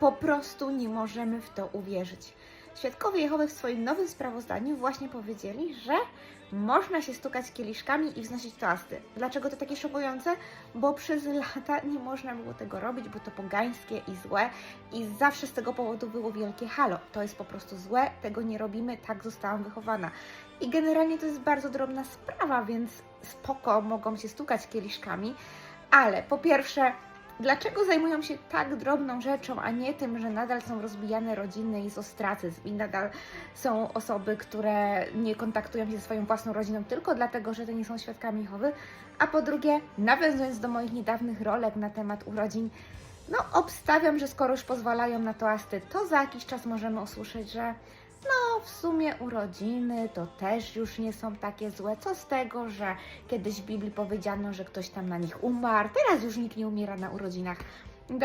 po prostu nie możemy w to uwierzyć. Świadkowie Jehowy w swoim nowym sprawozdaniu właśnie powiedzieli, że można się stukać kieliszkami i wznosić toasty. Dlaczego to takie szokujące? Bo przez lata nie można było tego robić, bo to pogańskie i złe i zawsze z tego powodu było wielkie halo. To jest po prostu złe, tego nie robimy, tak zostałam wychowana. I generalnie to jest bardzo drobna sprawa, więc spoko, mogą się stukać kieliszkami, ale po pierwsze, dlaczego zajmują się tak drobną rzeczą, a nie tym, że nadal są rozbijane rodziny i jest ostracyzm? I nadal są osoby, które nie kontaktują się ze swoją własną rodziną tylko dlatego, że to nie są świadkami Jehowy, a po drugie, nawiązując do moich niedawnych rolek na temat urodzin, no obstawiam, że skoro już pozwalają na toasty, to za jakiś czas możemy usłyszeć, że no w sumie urodziny to też już nie są takie złe. Co z tego, że kiedyś w Biblii powiedziano, że ktoś tam na nich umarł, teraz już nikt nie umiera na urodzinach.